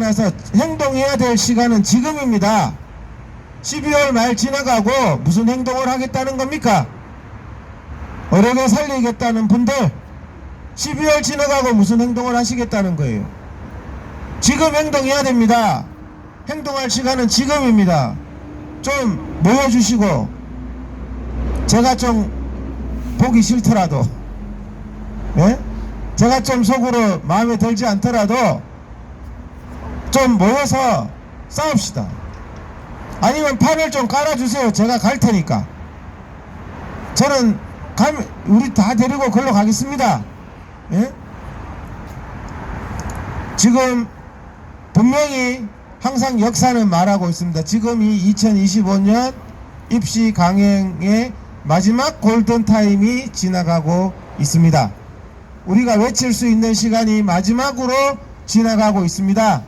나서 행동해야 될 시간은 지금입니다. 12월 말 지나가고 무슨 행동을 하겠다는 겁니까? 어렵게 살리겠다는 분들 12월 지나가고 무슨 행동을 하시겠다는 거예요. 지금 행동해야 됩니다. 행동할 시간은 지금입니다. 좀 모여주시고 제가 좀 보기 싫더라도 예? 제가 좀 속으로 마음에 들지 않더라도 좀 모여서 싸웁시다. 아니면 판을 좀 깔아주세요. 제가 갈 테니까. 저는 감, 우리 다 데리고 걸러 가겠습니다. 예? 지금 분명히 항상 역사는 말하고 있습니다. 지금이 2025년 입시 강행의 마지막 골든타임이 지나가고 있습니다. 우리가 외칠 수 있는 시간이 마지막으로 지나가고 있습니다.